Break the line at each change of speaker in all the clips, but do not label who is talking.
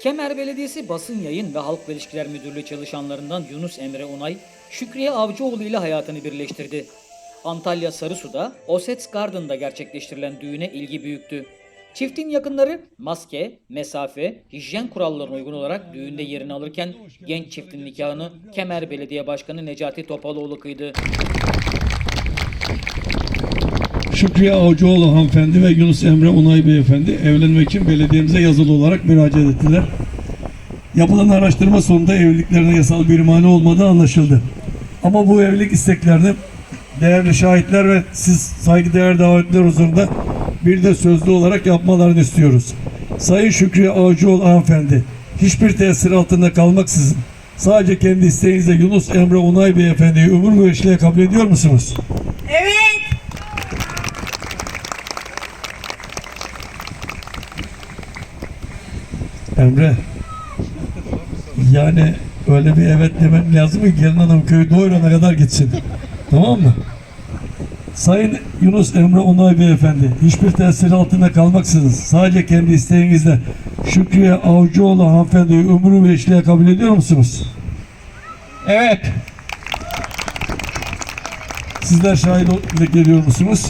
Kemer Belediyesi Basın Yayın ve Halk İlişkiler Müdürlüğü çalışanlarından Yunus Emre Onay, Şükriye Avcıoğlu ile hayatını birleştirdi. Antalya Sarısu'da Osets Garden'da gerçekleştirilen düğüne ilgi büyüktü. Çiftin yakınları maske, mesafe, hijyen kurallarına uygun olarak düğünde yerini alırken genç çiftin nikahını Kemer Belediye Başkanı Necati Topaloğlu kıydı.
Şükriye Avcıoğlu hanımefendi ve Yunus Emre Onay beyefendi evlenmek için belediyemize yazılı olarak müracaat ettiler. Yapılan araştırma sonunda evliliklerine yasal bir mani olmadığı anlaşıldı. Ama bu evlilik isteklerini değerli şahitler ve siz saygıdeğer davetliler huzurunda bir de sözlü olarak yapmalarını istiyoruz. Sayın Şükriye Avcıoğlu hanımefendi hiçbir tesir altında kalmaksızın sadece kendi isteğinizle Yunus Emre Onay beyefendiyi ömür boyu eşliğe kabul ediyor musunuz? Emre yani öyle bir evet demem lazım ki gelin hanım köyü doyurana kadar gitsin. tamam mı? Sayın Yunus Emre Onay Beyefendi hiçbir tesir altında kalmaksızın sadece kendi isteğinizle Şükriye Avcıoğlu hanımefendiyi ömrü ve eşliğe kabul ediyor musunuz? Evet. Sizler şahit geliyor musunuz?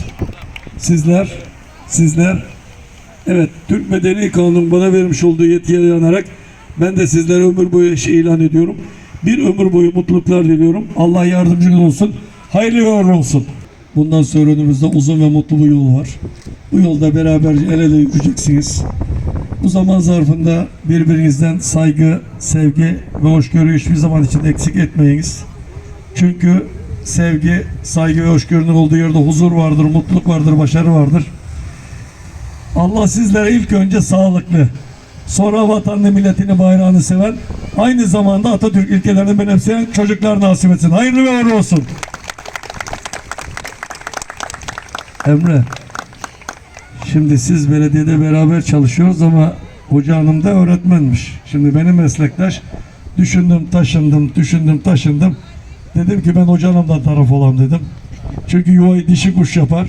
Sizler, sizler Evet, Türk Medeni Kanunun bana vermiş olduğu yetkiye dayanarak ben de sizlere ömür boyu eşi ilan ediyorum. Bir ömür boyu mutluluklar diliyorum. Allah yardımcınız olsun. Hayırlı uğurlu olsun. Bundan sonra önümüzde uzun ve mutlu bir yol var. Bu yolda beraberce el ele yürüyeceksiniz. Bu zaman zarfında birbirinizden saygı, sevgi ve hoşgörüyü hiçbir zaman için eksik etmeyiniz. Çünkü sevgi, saygı ve hoşgörünün olduğu yerde huzur vardır, mutluluk vardır, başarı vardır. Allah sizlere ilk önce sağlıklı, sonra vatanını, milletini, bayrağını seven, aynı zamanda Atatürk ilkelerini benimseyen çocuklar nasip etsin. Hayırlı ve uğurlu olsun. Emre, şimdi siz belediyede beraber çalışıyoruz ama hoca hanım da öğretmenmiş. Şimdi benim meslektaş düşündüm, taşındım, düşündüm, taşındım. Dedim ki ben hoca hanımdan taraf olam dedim. Çünkü yuvayı dişi kuş yapar.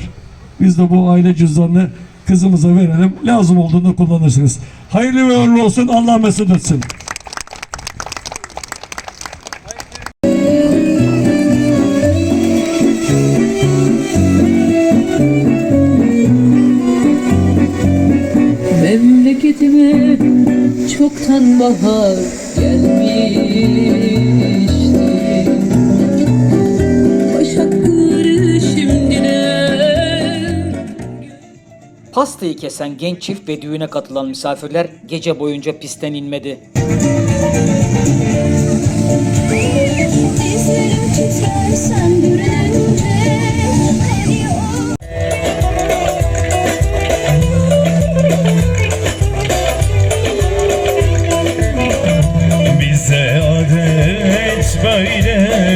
Biz de bu aile cüzdanını kızımıza verelim. Lazım olduğunda kullanırsınız. Hayırlı ve uğurlu olsun. Allah mesut etsin.
Memleketime çoktan bahar gelmişti
Pastayı kesen genç çift ve düğüne katılan misafirler gece boyunca pistten inmedi.
Bize adet böyledir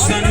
Son